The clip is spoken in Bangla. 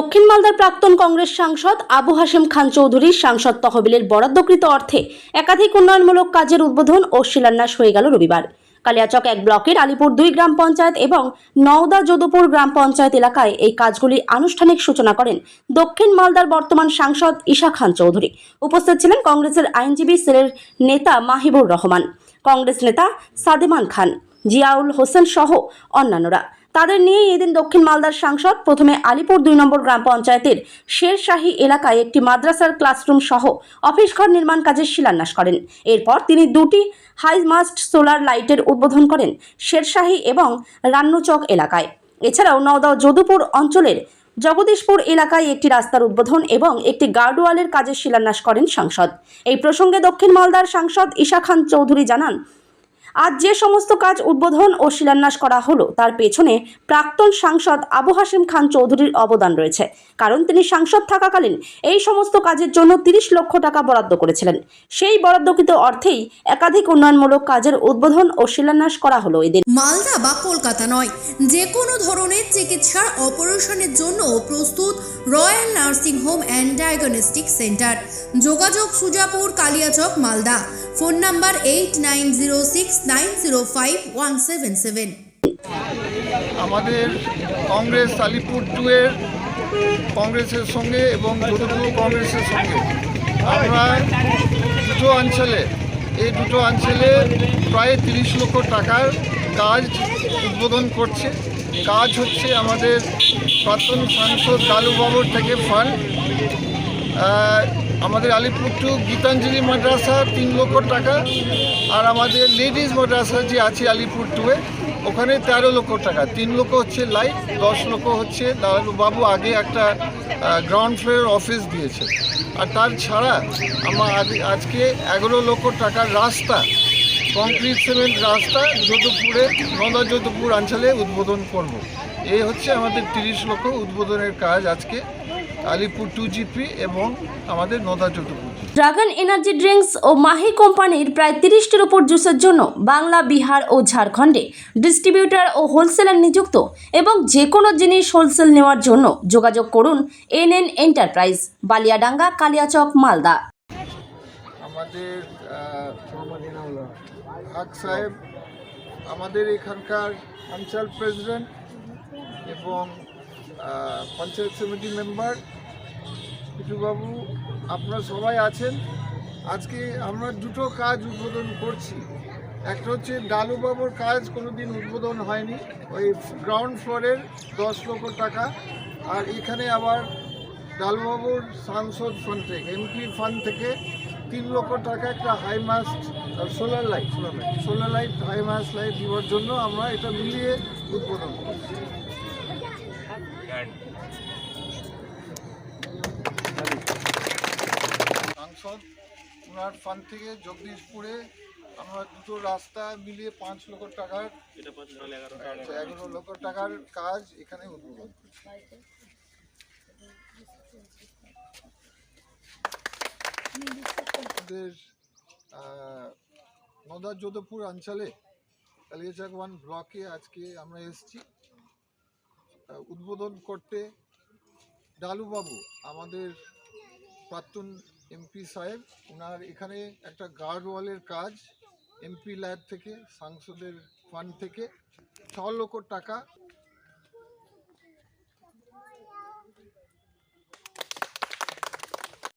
দক্ষিণ মালদার প্রাক্তন কংগ্রেস সাংসদ আবু হাশেম খান চৌধুরীর সাংসদ তহবিলের বরাদ্দকৃত অর্থে একাধিক উন্নয়নমূলক কাজের উদ্বোধন ও শিলান্যাস হয়ে গেল রবিবার। কালিয়াচক এক ব্লকের আলিপুর দুই গ্রাম পঞ্চায়েত এবং নওদা যদুপুর গ্রাম পঞ্চায়েত এলাকায় এই কাজগুলির আনুষ্ঠানিক সূচনা করেন দক্ষিণ মালদার বর্তমান সাংসদ ঈশা খান চৌধুরী। উপস্থিত ছিলেন কংগ্রেসের আইনজীবী সেলের নেতা মাহিবুর রহমান, কংগ্রেস নেতা সাদেমান খান, জিয়াউল হোসেন সহ অন্যান্যরা। তাদের নিয়ে এদিন দক্ষিণ মালদার সাংসদ, প্রথমে আলিপুর দুই নম্বর গ্রাম পঞ্চায়েতের শেরশাহী এলাকায় একটি মাদ্রাসার ক্লাসরুম সহ অফিস ঘর নির্মাণ কাজের শিলান্যাস করেন। এরপর তিনি দুটি হাইমাস্ট সোলার লাইটের উদ্বোধন করেন শেরশাহী এবং রান্নুচক এলাকায়। এছাড়াও নওদা যদুপুর অঞ্চলের জগদীশপুর এলাকায় একটি রাস্তার উদ্বোধন এবং একটি গার্ডওয়ালের কাজের শিলান্যাস করেন সাংসদ। এই প্রসঙ্গে দক্ষিণ মালদার সাংসদ ঈশা খান চৌধুরী জানান আজ যে সমস্ত কাজ উদ্বোধন ও শিলান্যাস করা হলো, তার পেছনে প্রাক্তন সাংসদ আবু হাসিম খান চৌধুরীর অবদান রয়েছে। কারণ তিনি সাংসদ থাকাকালীন এই সমস্ত কাজের জন্য তিরিশ লক্ষ টাকা বরাদ্দ করেছিলেন। সেই বরাদ্দকৃত অর্থেই একাধিক উন্নয়নমূলক কাজের উদ্বোধন ও শিলান্যাস করা হলো এদিন। মালদা বা কলকাতা নয়, যে কোনো ধরনের চিকিৎসার অপারেশনের জন্য প্রস্তুত royal nursing home and diagnostic centre. যোগাযোগ Sujapur, Kaliachak, Malda. Phone number eight nine zero six nine zero five one seven seven আমাদের কংগ্রেস আলিপুর টুয়ের কংগ্রেসের সঙ্গে এবং যদুপুর কংগ্রেসের সঙ্গে। আমরা দুটো অঞ্চলে, এই দুটো অঞ্চলে প্রায় তিরিশ লক্ষ টাকার কাজ উদ্বোধন করছে। কাজ হচ্ছে আমাদের প্রাক্তন সাংসদ লালুবাবুর থেকে ফান্ড আমাদের আলিপুর টু গীতাঞ্জলি মাদ্রাসা তিন লক্ষ টাকা আর আমাদের লেডিস মাদ্রাসা যে আছে আলিপুর টুয়ে ওখানে তেরো লক্ষ টাকা। তিন লক্ষ হচ্ছে লাইট দশ লক্ষ হচ্ছে বাবু আগে একটা গ্রাউন্ড ফ্লোরের অফিস দিয়েছে। আর তার ছাড়া আমার আজ- আজকে এগারো লক্ষ টাকার রাস্তা কংক্রিট সিমেন্ট রাস্তা যোধপুরে নদা যোধপুর অঞ্চলে উদ্বোধন করব। এই হচ্ছে আমাদের তিরিশ লক্ষ উদ্বোধনের কাজ আজকে। আলিপুর টু জিপি এবং আমাদের Nada Jodhpur dragon energy drinks ও মাহি কোম্পানির প্রায় তিরিশটির উপর জুসের জন্য বাংলা বিহার ও ঝাড়খণ্ডে ডিস্ট্রিবিউটর ও হোলসেলার নিযুক্ত এবং যে কোনো জিনিস হোলসেল নেওয়ার জন্য যোগাযোগ করুন N N enterprise Baliadanga Kaliachak Malda. আমাদের সাহেব আমাদের এখানকার অঞ্চল প্রেসিডেন্ট এবং পঞ্চায়েত সমিতি মেম্বার, পিটুবাবু, আপনারা সবাই আছেন। আজকে আমরা দুটো কাজ উদ্বোধন করছি। একটা হচ্ছে ডালুবাবুর কাজ কোনো দিন উদ্বোধন হয়নি। ওই গ্রাউন্ড ফ্লোরের দশ লক্ষ টাকা। আর এখানে আবার ডালবাবুর সাংসদ ফান্ড থেকে এমপি ফান্ড থেকে তিন লক্ষ টাকা একটা high mast solar light solar light solar light high mast light দেওয়ার জন্য আমরা এটা মিলিয়ে উদ্বোধন করছি। সাংসদ ওনার ফান্ড থেকে জগদীশপুরে আমরা দুটো রাস্তা মিলিয়ে পাঁচ লক্ষ টাকার আচ্ছা, এগারো লক্ষ টাকার কাজ এখানে উদ্বোধন করছি আমাদের নদা যোধপুর অঞ্চলে কালিয়াচাক ওয়ান ব্লকে আজকে আমরা এসেছি। উদ্বোধন করতে ডালুবাবু, আমাদের প্রাক্তন এমপি সাহেব ওনার এখানে একটা গার্ড ওয়ালের কাজ, এমপি ল্যাব থেকে, সাংসদের ফান্ড থেকে, ছ লক্ষ টাকা